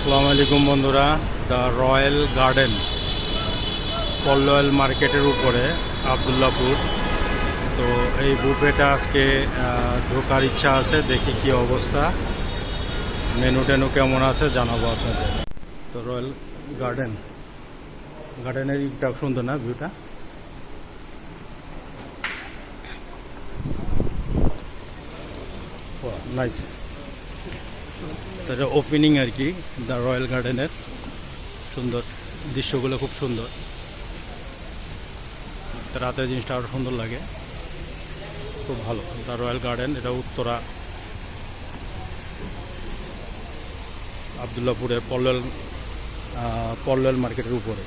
আসসালামু আলাইকুম বন্ধুরা। দ্য রয়্যাল গার্ডেন পল্লয়েল মার্কেটের উপরে, আবদুল্লাপুর। তো এই বুফেটা আজকে ঢোকার ইচ্ছা আছে, দেখি কি অবস্থা। মেনু টেনু কেমন আছে জানাব আপনাদের। তো রয়্যাল গার্ডেন, গার্ডেনের ইটা সুন্দর না ভিউটা? নাইস তো ওপেনিং আর কি দ্য রয়্যাল গার্ডেনের সুন্দর, দৃশ্যগুলো খুব সুন্দর। রাতের জিনিসটা আরও সুন্দর লাগে। খুব ভালো। দ্য রয়্যাল গার্ডেন এটা উত্তরা। আবদুল্লাপুরের পল্লল পল্লল মার্কেটের উপরে।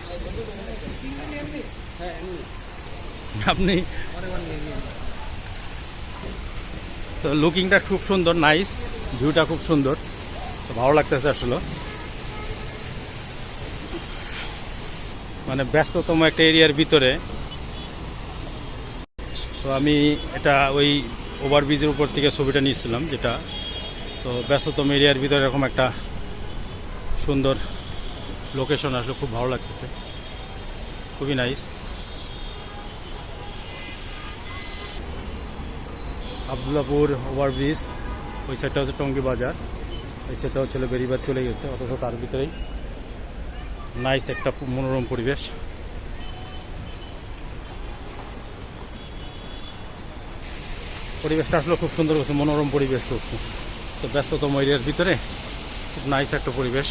আপনি তো লুকিংটা খুব সুন্দর নাইস ভিউটা খুব সুন্দর। তো ভালো লাগতেছে আসলে। মানে ব্যস্ততম একটা এরিয়ার ভিতরে। তো আমি এটা ওই ওভারব্রিজের উপর থেকে ছবিটা নিয়েছিলাম, যেটা। তো ব্যস্ততম এরিয়ার ভিতরে এরকম একটা সুন্দর লোকেশন আসলে খুব ভালো লাগতেছে। খুবই নাইস আবদুল্লাপুর ওভারব্রিজ, ওই সাইডটা হচ্ছে টঙ্গি বাজার। সাইডটা হচ্ছে বেরিবার চলে গেছে, অথচ তার ভিতরেই নাইস একটা মনোরম পরিবেশ। পরিবেশটা আসলে খুব সুন্দর করছে, মনোরম পরিবেশ করছে। তো ব্যস্ততম এরিয়ার ভিতরে খুব নাইস একটা পরিবেশ।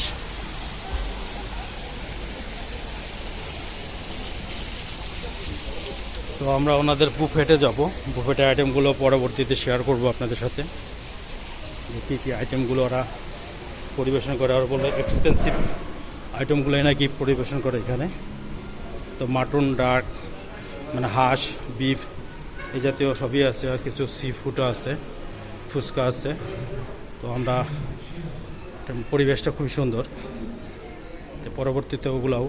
তো আমরা ওনাদের বুফেটে যাব। বুফেটের আইটেমগুলো পরবর্তীতে শেয়ার করব আপনাদের সাথে। কী কী আইটেমগুলো ওরা পরিবেশন করে আর বলে এক্সপেন্সিভ আইটেমগুলো নাকি পরিবেশন করে এখানে? তো মাটন ডাক মানে হাঁস বিফ এই জাতীয় সবই আছে আর কিছু সি ফুডও আছে, ফুচকা আছে। তো আমরা পরিবেশটা খুবই সুন্দর। তো পরবর্তীতে ওগুলাও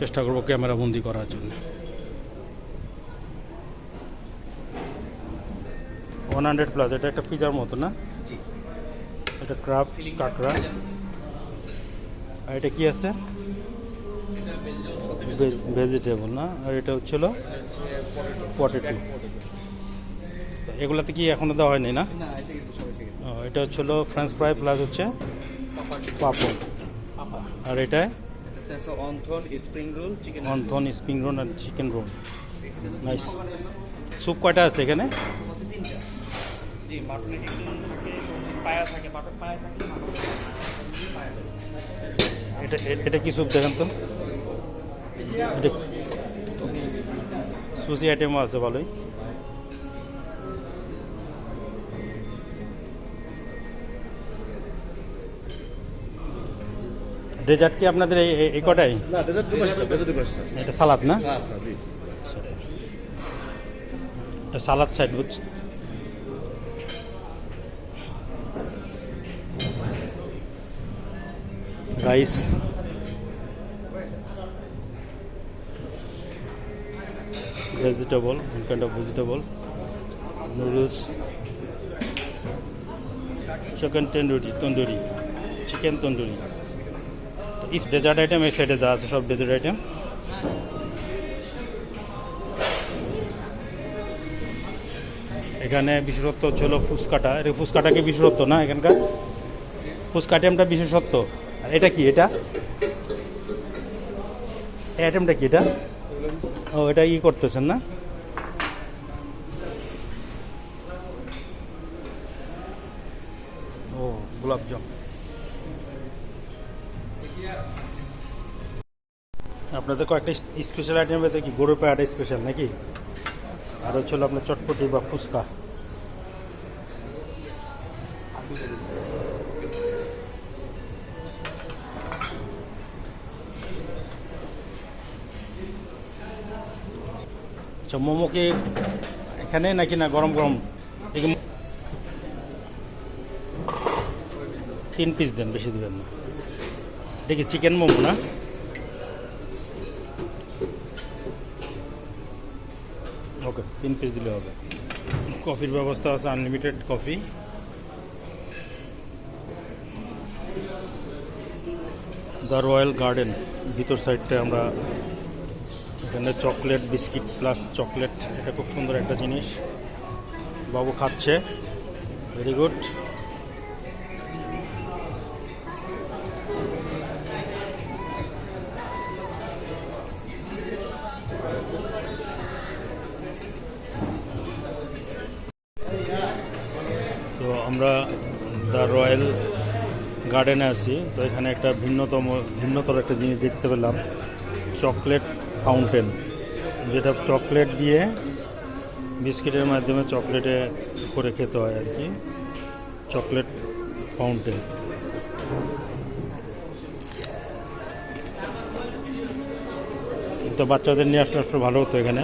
চেষ্টা করব ক্যামেরা বন্দি করার জন্য। ওয়ান হান্ড্রেড প্লাস এটা একটা পিজার মতো না? এটা ক্রাফ কাঁকড়া। আর এটা কি আছে? ভেজিটেবল না? আর এটা হচ্ছিল পটেটো এগুলাতে কি এখনও দেওয়া হয়নি না? এটা হচ্ছিল ফ্রেঞ্চ ফ্রাই প্লাস হচ্ছে পাপড়। আর এটা? Wonton spring roll chicken wonton spring roll আর চিকেন রোল নাইস স্যুপ কয়টা আছে এখানে? জি মাটনের ডিম থাকে পায়া থাকে মাটন পায়া থাকে মাটন পায়া থাকে। এটা এটা কি স্যুপ দেখেন তো? এটা সুজি আইটেমও আছে ভালোই। ডেজার্ট কি আপনাদের এই- কটাই? না ডেজার্ট ডেজার্ট এটা সালাদ না? জি। এটা সালাদ সাইড বুঝ rice vegetable kind of vegetable noodles chicken tandoori tandoori chicken tandoori তো ইস ডেজার্ট আইটেম এই সাইডে যা আছে, সব ডেজার্ট আইটেম এখানে বিশেষত্ব হচ্ছে হলো ফুচকাটা। এটা ফুচকাটা বিশেষত্ব না এখানকার? ফুচকা আইটেমটা বিশেষত্ব। এটা কি এটা? আইটেমটা কি এটা? ও, এটা ই করতেছেন না? ও গোলাপজাম আপনাদের কয়েকটা স্পেশাল আইটেম কি গরুর পায়াটা স্পেশাল নাকি? আর হচ্ছে আপনার চটপটি বা ফুচকা। আচ্ছা মোমো কি এখানে নাকি না গরম গরম? তিন পিস দেন, বেশি দেবেন না। দেখি চিকেন মোমো না? ওকে তিন পিস দিলে হবে। কফির ব্যবস্থা আছে unlimited coffee the royal garden ভিতর সাইডটা আমরা এখানে চকলেট, বিস্কিট প্লাস চকলেট, এটা খুব সুন্দর একটা জিনিস। বাবু খাচ্ছে। ভেরি গুড তো আমরা দ্য রয়্যাল গার্ডেনে আছি। তো এখানে একটা ভিন্নতম, ভিন্নতর একটা জিনিস দেখতে পেলাম। চকলেট ফাউন্টেন, যেটা চকলেট দিয়ে বিস্কিটের মাধ্যমে চকলেটে করে খেতে হয় আর কি। Chocolate fountain. তো বাচ্চাদের নিয়ে আসলে আসলে ভালো হতো এখানে।